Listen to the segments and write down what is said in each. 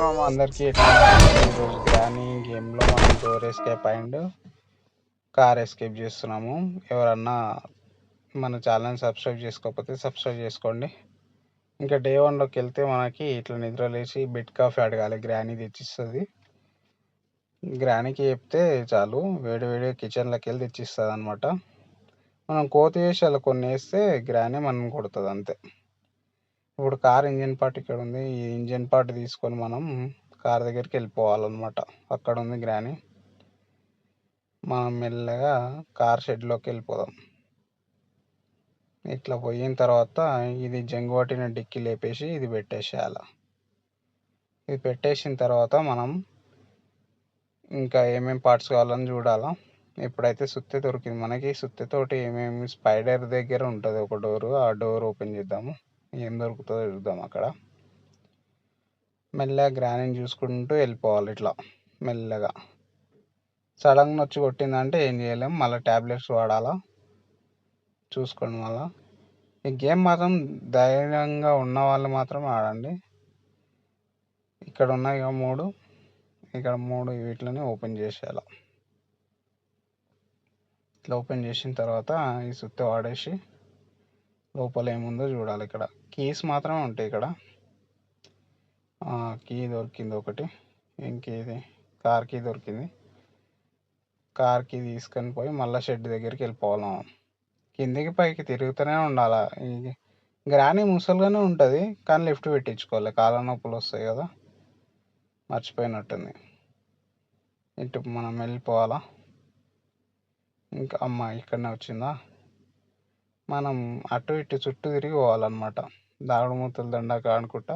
అందరికీ. ఎట్లా గ్రానీ గేమ్లో మనం door escape and car escape చేస్తున్నాము. ఎవరన్నా మన ఛానల్ సబ్స్క్రైబ్ చేసుకోకపోతే సబ్స్క్రైబ్ చేసుకోండి. ఇంకా డే వన్లోకి వెళ్తే మనకి ఇట్లా నిద్ర లేచి బెడ్ కాఫీ అడగాలి. గ్రానీ తెచ్చిస్తుంది. గ్రానీకి చెప్తే చాలు. వేడి వేడి కిచెన్లోకి వెళ్ళి తెచ్చిస్తుంది అనమాట మనం కోతి వేసి అలా కొన్ని వేస్తే గ్రానీ మనం కొడుతుంది అంతే. ఇప్పుడు కార్ ఇంజిన్ పార్ట్ ఇక్కడ ఉంది ఈ ఇంజిన్ పార్ట్ తీసుకొని మనం కార్ దగ్గరికి వెళ్ళిపోవాలన్నమాట. అక్కడ ఉంది గ్రాని. మనం మెల్లగా కార్ షెడ్లోకి వెళ్ళిపోదాం. ఇట్లా పోయిన తర్వాత ఇది జంగు పట్టిన డిక్కి లేపేసి ఇది పెట్టేసేయాలి. ఇది పెట్టేసిన తర్వాత మనం ఇంకా ఏమేమి పార్ట్స్ కావాలని చూడాలా. ఇప్పుడైతే సుత్తి దొరికింది. మనకి సుత్తితోటి ఏమేమి స్పైడర్ దగ్గర ఉంటుంది ఒక డోరు ఆ డోర్ ఓపెన్ చేద్దాము. ఏం దొరుకుతుందో చూద్దాం అక్కడ. మెల్లగా గ్రానీని చూసుకుంటూ వెళ్ళిపోవాలి ఇట్లా మెల్లగా. సడన్గా వచ్చి కొట్టిందంటే ఏం చేయలేం మళ్ళీ ట్యాబ్లెట్స్ వాడాలా చూసుకోండి మళ్ళా. ఈ గేమ్ మాత్రం ధైర్యంగా ఉన్న వాళ్ళు మాత్రం ఆడండి. ఇక్కడ ఉన్నాయి కదా మూడు ఇక్కడ మూడు వీటిని ఓపెన్ చేసేయాలి. ఇట్లా ఓపెన్ చేసిన తర్వాత ఈ సుత్తి వాడేసి లోపల ఏముందో చూడాలి ఇక్కడ. కీస్ మాత్రమే ఉంటాయి ఇక్కడ. కీ దొరికింది ఒకటి. ఇంకేది కార్ కీ దొరికింది. కార్ కీ తీసుకొని పోయి మళ్ళీ షెడ్ దగ్గరికి వెళ్ళిపోవాలి కిందికి పైకి తిరుగుతూనే ఉండాలి? గ్రాని ముసలుగానే ఉంటుంది కానీ లిఫ్ట్ పెట్టించుకోవాలి. కాళ్ళ నొప్పులు వస్తాయి కదా. మర్చిపోయినట్టుంది. ఇటు మనం వెళ్ళిపోవాలా? ఇంకా అమ్మ ఇక్కడనే వచ్చిందా? మనం అటు ఇటు చుట్టూ తిరిగి పోవాలన్నమాట. దాగుడు మూతలు దండాక ఆడుకుంటా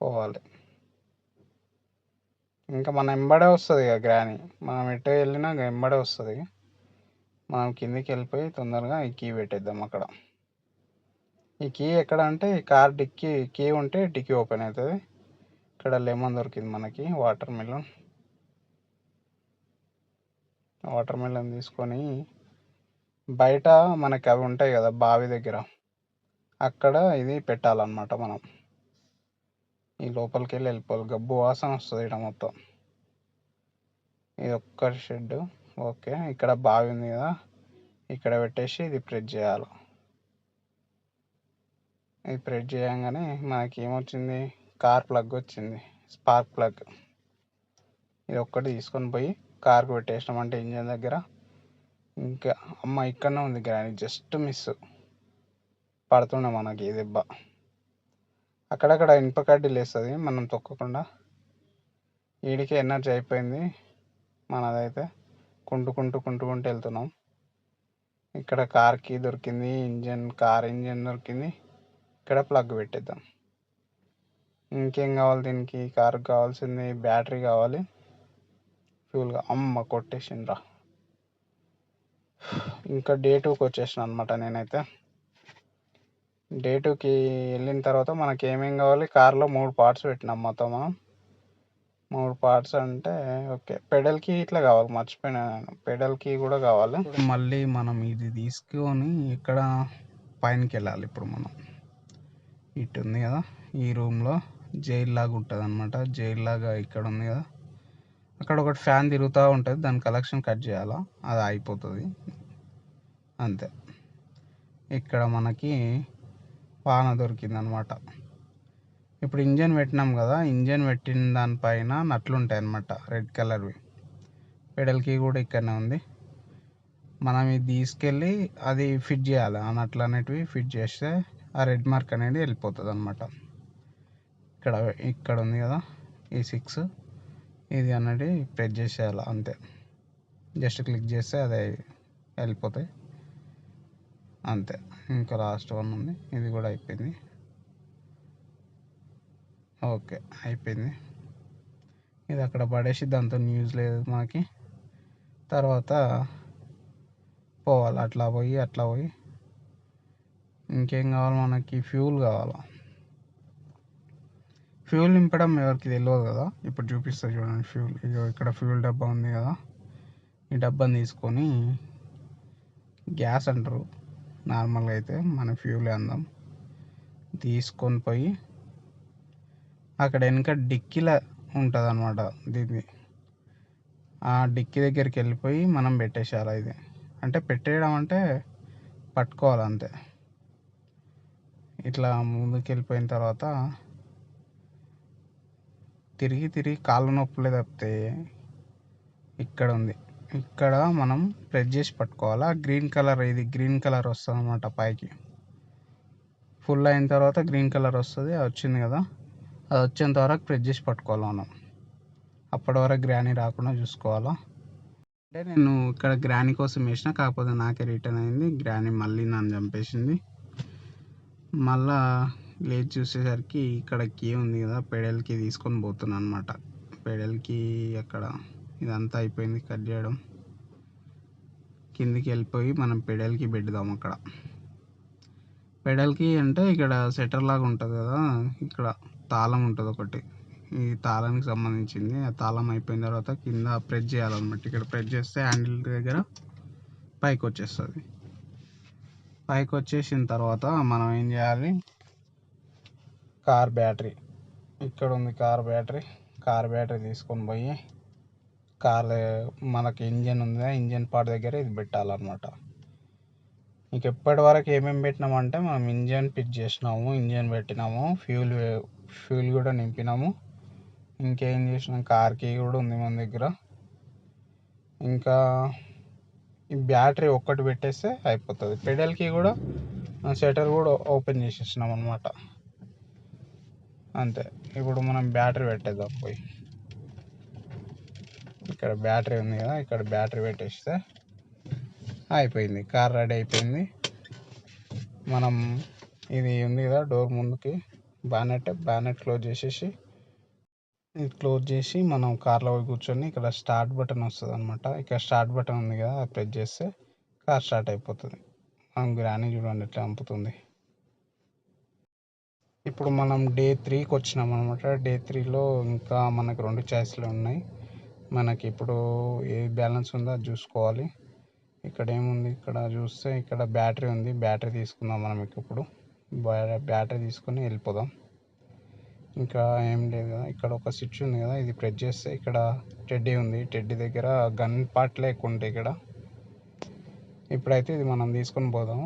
పోవాలి. ఇంకా మన ఎంబడే వస్తుంది ఇక గ్రాని. మనం ఎటు వెళ్ళినా ఎంబడే వస్తుంది మనం కిందికి వెళ్ళిపోయి తొందరగా ఈ కీ పెట్టేద్దాం అక్కడ. ఈ కీ ఎక్కడ అంటే ఈ కార్ డిక్కీ కీ ఉంటే డిక్కీ ఓపెన్ అవుతుంది. ఇక్కడ లెమన్ దొరికింది మనకి వాటర్ మిలన్. వాటర్ మిలన్ తీసుకొని బయట మనకి అవి ఉంటాయి కదా బావి దగ్గర. అక్కడ ఇది పెట్టాలన్నమాట మనం. ఈ లోపలికి వెళ్ళి వెళ్ళిపోవాలి. గబ్బు వాసన వస్తుంది ఇక్కడ మొత్తం. ఇది ఒక్క షెడ్ ఓకే. ఇక్కడ బావి ఉంది కదా. ఇక్కడ పెట్టేసి ఇది ప్రెస్ చేయాలి. ఇది ప్రెస్ చేయంగానే మనకి ఏమొచ్చింది? కార్ ప్లగ్ వచ్చింది. స్పార్క్ ప్లగ్ ఇది ఒక్కటి తీసుకొని పోయి కార్కి పెట్టేసినామంటే ఇంజన్ దగ్గర. ఇంకా అమ్మ ఇక్కడనే ఉంది. గ్రాని జస్ట్ మిస్ పడుతుండే మనకి దెబ్బ. అక్కడక్కడ ఇనుప కడ్డీలు వేస్తుంది మనం తొక్కకుండా. వీడికి ఎనర్జీ అయిపోయింది మనదైతే కుంటుకుంటూ కుంటుకుంటూ వెళ్తున్నాం. ఇక్కడ కార్కి దొరికింది ఇంజన్ కార్ ఇంజన్ దొరికింది. ఇక్కడ ప్లగ్ పెట్టేద్దాం. ఇంకేం కావాలి దీనికి? కార్కి కావాల్సింది బ్యాటరీ కావాలి. ఫ్యూల్గా అమ్మ కొట్టేసిండ్రా. ఇంకా డే టూకి వచ్చేసిన అనమాట నేనైతే. డే టూకి వెళ్ళిన తర్వాత మనకి ఏమేం కావాలి? కార్లో మూడు పార్ట్స్ పెట్టినాం మొత్తం మనం. మూడు పార్ట్స్ అంటే ఓకే. పెడల్కి ఇట్లా కావాలి మర్చిపోయినా నేను. పెడల్కి కూడా కావాలి. మళ్ళీ మనం ఇది తీసుకొని ఇక్కడ పైనకి వెళ్ళాలి ఇప్పుడు మనం. ఇటు ఉంది కదా ఈ రూమ్లో జైల్ లాగా ఉంటుంది అనమాట జైల్ లాగా ఇక్కడ ఉంది కదా. అక్కడ ఒకటి ఫ్యాన్ తిరుగుతూ ఉంటుంది దాని కలెక్షన్ కట్ చేయాలా? అది అయిపోతుంది. అంతే. ఇక్కడ మనకి పాన దొరికింది అనమాట ఇప్పుడు ఇంజన్ పెట్టినాం కదా ఇంజన్ పెట్టిన దానిపైన నట్లు ఉంటాయి అన్నమాట రెడ్ కలర్వి. పెడల్కి కూడా ఇక్కడనే ఉంది. మనం ఇది తీసుకెళ్ళి అది ఫిట్ చేయాలి. ఆ నట్లు అనేటివి ఫిట్ చేస్తే ఆ రెడ్ మార్క్ అనేది వెళ్ళిపోతుంది అనమాట ఇక్కడ ఇక్కడ ఉంది కదా ఈ సిక్స్. ఇది అనేది ప్రెస్ చేసేయాలి అంతే. జస్ట్ క్లిక్ చేస్తే అదే వెళ్ళిపోతాయి. అంతే. ఇంకా లాస్ట్ వన్ ఉంది. ఇది కూడా అయిపోయింది. ఓకే అయిపోయింది. ఇది అక్కడ పడేసి దాంతో న్యూస్ లేదు మనకి తర్వాత పోవాలి అట్లా పోయి అట్లా పోయి. ఇంకేం కావాలి మనకి? ఫ్యూల్ కావాలి? ఫ్యూల్ నింపడం ఎవరికి తెలియదు కదా? ఇప్పుడు చూపిస్తా చూడండి ఫ్యూల్ ఇగో ఇక్కడ ఫ్యూల్ డబ్బా ఉంది కదా. ఈ డబ్బాని తీసుకొని గ్యాస్ అంటారు. నార్మల్గా అయితే మన ఫ్యూలే అందాం తీసుకొని పోయి అక్కడ వెనక డిక్కీలో ఉంటుంది అనమాట దీన్ని. ఆ డిక్కీ దగ్గరికి వెళ్ళిపోయి మనం పెట్టేసేయాలి ఇది. అంటే పెట్టేయడం అంటే పట్టుకోవాలి అంతే. ఇట్లా ముందుకు వెళ్ళిపోయిన తర్వాత తిరిగి తిరిగి కాళ్ళు నొప్పులే తప్పితే ఇక్కడ ఉంది. ఇక్కడ మనం ప్రెస్ చేసి పట్టుకోవాలా? గ్రీన్ కలర్ ఇది గ్రీన్ కలర్ వస్తుంది అనమాట పైకి. ఫుల్ అయిన తర్వాత గ్రీన్ కలర్ వస్తుంది అది వచ్చింది కదా. అది వచ్చేంత వరకు ప్రెస్ చేసి పట్టుకోవాలి మనం. అప్పటి వరకు గ్రానీ రాకుండా చూసుకోవాలా? అంటే నేను ఇక్కడ గ్రానీ కోసం వేసిన కాకపోతే నాకే రిటర్న్ అయింది. గ్రానీ మళ్ళీ నన్ను చంపేసింది. మళ్ళా లేచి చూసేసరికి ఇక్కడ కీ ఉంది కదా పెడల్కి తీసుకొని పోతున్నాను అనమాట పెడల్కి అక్కడ ఇదంతా అయిపోయింది కట్ చేయడం. కిందికి వెళ్ళిపోయి మనం పెడల్కి పెడదాం అక్కడ. పెడల్కి అంటే ఇక్కడ సెటర్ లాగా ఉంటుంది కదా ఇక్కడ తాళం ఉంటుంది ఒకటి. ఈ తాళానికి సంబంధించింది. ఆ తాళం అయిపోయిన తర్వాత కింద ప్రెస్ చేయాలన్నమాట. ఇక్కడ ప్రెస్ చేస్తే హ్యాండిల్ దగ్గర పైకి వచ్చేస్తుంది. పైకి వచ్చేసిన తర్వాత మనం ఏం చేయాలి? Car battery. ఇక్కడ ఉంది కార్ బ్యాటరీ. కార్ బ్యాటరీ తీసుకొని పోయి కార్ మనకి ఇంజన్ ఉంది ఇంజన్ పార్ట్ దగ్గర ఇది పెట్టాలన్నమాట. ఇంక ఎప్పటి వరకు ఏమేమి పెట్టినామంటే మనం ఇంజన్ ఫిట్ చేసినాము ఇంజన్ పెట్టినాము ఫ్యూల్ ఫ్యూల్ కూడా నింపినాము. ఇంకేం చేసినాం? కార్ కీ కూడా ఉంది మన దగ్గర. ఇంకా ఈ బ్యాటరీ ఒక్కటి పెట్టేస్తే అయిపోతుంది. పెడల్కి కూడా షటర్ కూడా ఓపెన్ చేసేసినాం అనమాట అంతే. ఇప్పుడు మనం బ్యాటరీ పెట్టేద్దాం పోయి. ఇక్కడ బ్యాటరీ ఉంది కదా ఇక్కడ బ్యాటరీ పెట్టేస్తే అయిపోయింది. కార్ రెడీ అయిపోయింది. మనం ఇది ఉంది కదా డోర్ ముందుకి బ్యానెట్ బ్యానెట్ క్లోజ్ చేసేసి ఇది క్లోజ్ చేసి మనం కార్లో పోయి కూర్చొని ఇక్కడ స్టార్ట్ బటన్ వస్తుంది అనమాట ఇక్కడ స్టార్ట్ బటన్ ఉంది కదా అది ప్రెస్ చేస్తే కార్ స్టార్ట్ అయిపోతుంది. మనం గ్రానీ చూడండి ఎట్లా పంపుతుంది ఇప్పుడు మనం డే త్రీకి వచ్చినాం అనమాట డే త్రీలో ఇంకా మనకు రెండు ఛాయిస్లు ఉన్నాయి. మనకి ఇప్పుడు ఏ బ్యాలెన్స్ ఉందో అది చూసుకోవాలి. ఇక్కడ ఏముంది ఇక్కడ చూస్తే ఇక్కడ బ్యాటరీ ఉంది. బ్యాటరీ తీసుకుందాం మనం ఇప్పుడు బ్యాటరీ తీసుకొని వెళ్ళిపోదాం. ఇంకా ఏం లేదు కదా. ఇక్కడ ఒక స్విచ్ ఉంది కదా. ఇది ప్రెస్ చేస్తే ఇక్కడ టెడ్డీ ఉంది. టెడ్డీ దగ్గర గన్ పార్ట్లే ఎక్కువ ఉంటాయి ఇక్కడ. ఇప్పుడైతే ఇది మనం తీసుకొని పోదాం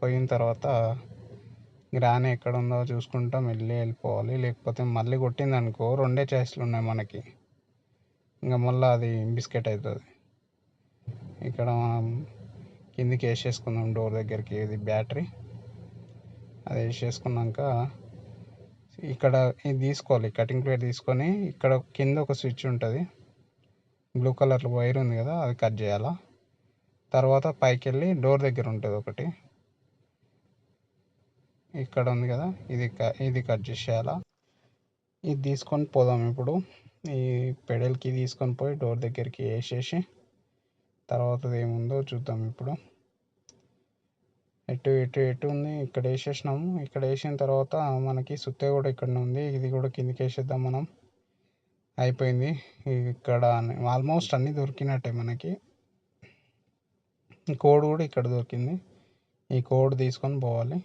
పోయిన తర్వాత గ్రాని ఎక్కడ ఉందో చూసుకుంటాం. వెళ్ళి వెళ్ళిపోవాలి. లేకపోతే మళ్ళీ కొట్టింది అనుకో రెండే చాయిస్లు ఉన్నాయి మనకి. ఇంకా మళ్ళీ అది బిస్కెట్ అవుతుంది ఇక్కడ మనం కిందికి వేసేసుకుందాం డోర్ దగ్గరికి ఇది బ్యాటరీ. అది వేసేసుకున్నాక ఇక్కడ ఇది తీసుకోవాలి కటింగ్ ప్లేట్ తీసుకొని ఇక్కడ కింద ఒక స్విచ్ ఉంటుంది. బ్లూ కలర్ వైర్ ఉంది కదా అది కట్ చేయాలా. తర్వాత పైకి వెళ్ళి డోర్ దగ్గర ఉంటుంది ఒకటి. ఇక్కడ ఉంది కదా ఇది ఇది కట్ చేసేయాలా. ఇది తీసుకొని పోదాం ఇప్పుడు. ఈ పెడల్కి తీసుకొని పోయి డోర్ దగ్గరికి వేసేసి తర్వాత ఏముందో చూద్దాం ఇప్పుడు. ఎటు ఎటు ఎటు ఉంది? ఇక్కడ వేసేసినాము. ఇక్కడ వేసిన తర్వాత మనకి సుత్తే కూడా ఇక్కడ ఉంది. ఇది కూడా కిందికి వేసేద్దాం మనం. అయిపోయింది. ఇక్కడ ఆల్మోస్ట్ అన్నీ దొరికినట్టే మనకి. కోడ్ కూడా ఇక్కడ దొరికింది. ఈ కోడ్ తీసుకొని పోవాలి.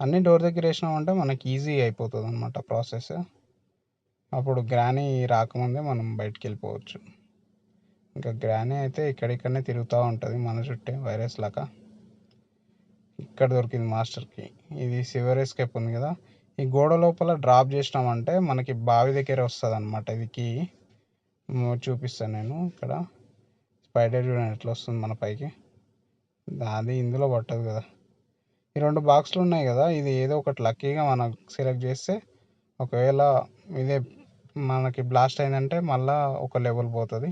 అన్ని డోర్ దగ్గర వేసినామంటే మనకి ఈజీ అయిపోతుంది అనమాట ప్రాసెస్. అప్పుడు గ్రానీ రాకముందే మనం బయటికి వెళ్ళిపోవచ్చు ఇంకా గ్రానీ అయితే ఇక్కడిక్కడనే తిరుగుతూ ఉంటుంది మన చుట్టే వైరస్ లాగా. ఇక్కడ దొరికింది మాస్టర్కి. ఇది సివర్ ఎస్కేప్ ఉంది కదా. ఈ గోడ లోపల డ్రాప్ చేసినామంటే మనకి బావి దగ్గర వస్తుంది అనమాట ఇది కీ. చూపిస్తాను నేను ఇక్కడ. స్పైడర్ చూడండి ఎట్లా వస్తుంది మన పైకి. అది ఇందులో పట్టదు కదా. ఈ రెండు బాక్స్లు ఉన్నాయి కదా. ఇది ఏదో ఒకటి లక్కీగా మనం సెలెక్ట్ చేస్తే ఒకవేళ ఇదే మనకి బ్లాస్ట్ అయిందంటే మళ్ళీ ఒక లెవెల్ పోతుంది.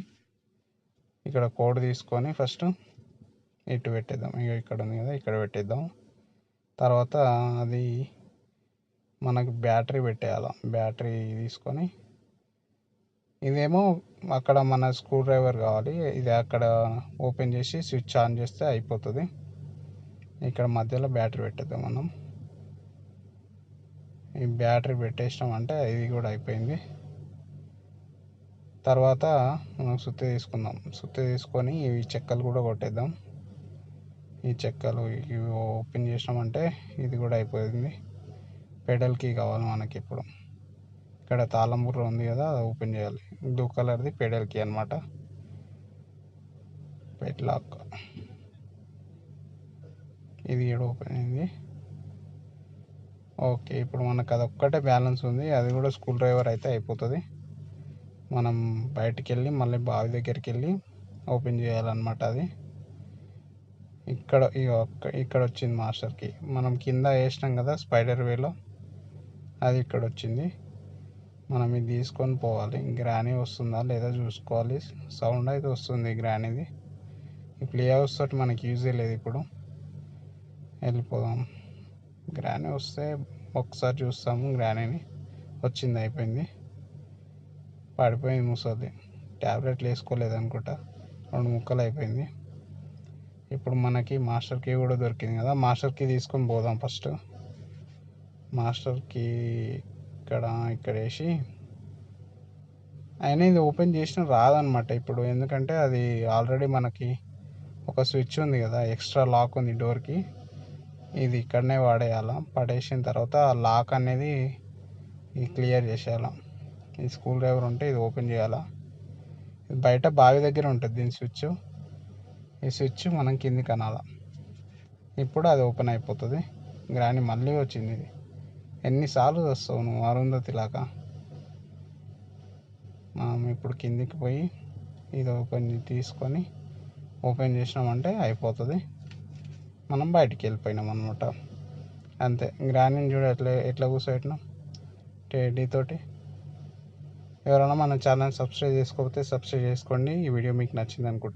ఇక్కడ కోడ్ తీసుకొని ఫస్ట్ ఇటు పెట్టేద్దాం. ఇక ఇక్కడ ఉంది కదా ఇక్కడ పెట్టేద్దాం. తర్వాత అది మనకు బ్యాటరీ పెట్టేయాలి. బ్యాటరీ తీసుకొని ఇదేమో అక్కడ మన స్క్రూ డ్రైవర్ కావాలి. ఇది అక్కడ ఓపెన్ చేసి స్విచ్ ఆన్ చేస్తే అయిపోతుంది. ఇక్కడ మధ్యలో బ్యాటరీ పెట్టేద్దాం మనం. ఈ బ్యాటరీ పెట్టేసినామంటే ఇది కూడా అయిపోయింది. తర్వాత మనం సుత్తి తీసుకుందాం. సుత్తి తీసుకొని ఇవి చెక్కలు కూడా కొట్టేద్దాం. ఈ చెక్కలు ఇవి ఓపెన్ చేసినామంటే ఇది కూడా అయిపోయింది. పెడల్కి కావాలి మనకి ఇప్పుడు. ఇక్కడ తాళం బుర్ర ఉంది కదా అది ఓపెన్ చేయాలి. బ్లూ కలర్ది పెడల్కి అనమాట పెట్లాక్ ఇది కూడా ఓపెన్ అయింది. ఓకే ఇప్పుడు మనకు అది ఒక్కటే బ్యాలెన్స్ ఉంది. అది కూడా స్కూల్ డ్రైవర్ అయితే అయిపోతుంది. మనం బయటికి వెళ్ళి మళ్ళీ బావి దగ్గరికి వెళ్ళి ఓపెన్ చేయాలన్నమాట అది. ఇక్కడ ఇగో ఒక్క- ఇక్కడ వచ్చింది మాస్టర్కి. మనం కింద వేసినాం కదా స్పైడర్ వేలో అది ఇక్కడ వచ్చింది మనం ఇది తీసుకొని పోవాలి. గ్రానీ వస్తుందా లేదా చూసుకోవాలి. సౌండ్ అయితే వస్తుంది గ్రానీది. ఈ ప్లే హౌస్ తోటి మనకి యూజే లేదు ఇప్పుడు. వెళ్ళిపోదాం. గ్రానీ వస్తే ఒకసారి చూస్తాము. గ్రానీని వచ్చింది అయిపోయింది. పడిపోయింది ముసలి ట్యాబ్లెట్లు వేసుకోలేదు అనుకుంటా. రెండు ముక్కలు అయిపోయింది. ఇప్పుడు మనకి మాస్టర్కి కూడా దొరికింది కదా మాస్టర్కి తీసుకొని పోదాం ఫస్ట్. మాస్టర్కి ఇక్కడ ఇక్కడ వేసి. అయినా ఇది ఓపెన్ చేసిన రాదనమాట ఇప్పుడు. ఎందుకంటే అది ఆల్రెడీ మనకి ఒక స్విచ్ ఉంది కదా ఎక్స్ట్రా లాక్ ఉంది డోర్కి. ఇది ఇక్కడనే వాడేయాల? పడేసిన తర్వాత ఆ లాక్ అనేది క్లియర్ చేసేయాల? ఈ స్కూల్ డ్రైవర్ ఉంటే ఇది ఓపెన్ చేయాలా? ఇది బయట బావి దగ్గర ఉంటుంది దీని స్విచ్. ఈ స్విచ్ మనం కిందికి అనాలా ఇప్పుడు అది ఓపెన్ అయిపోతుంది. గ్రాని మళ్ళీ వచ్చింది ఇది. ఎన్నిసార్లు వస్తావు నువ్వు అరుంధతిలాగా మనం ఇప్పుడు కిందికి పోయి ఇది ఓపెన్ తీసుకొని ఓపెన్ చేసినామంటే అయిపోతుంది. మనం బయటికి వెళ్ళిపోయినాం అనమాట అంతే. గ్రానిని చూడ ఎట్లా ఎట్లా కూర్చోబెట్టినాం. టేడీతోటి ఎవరైనా మన ఛానల్ సబ్స్క్రైబ్ చేసుకోకపోతే సబ్స్క్రైబ్ చేసుకోండి. ఈ వీడియో మీకు నచ్చింది అనుకుంటున్నాను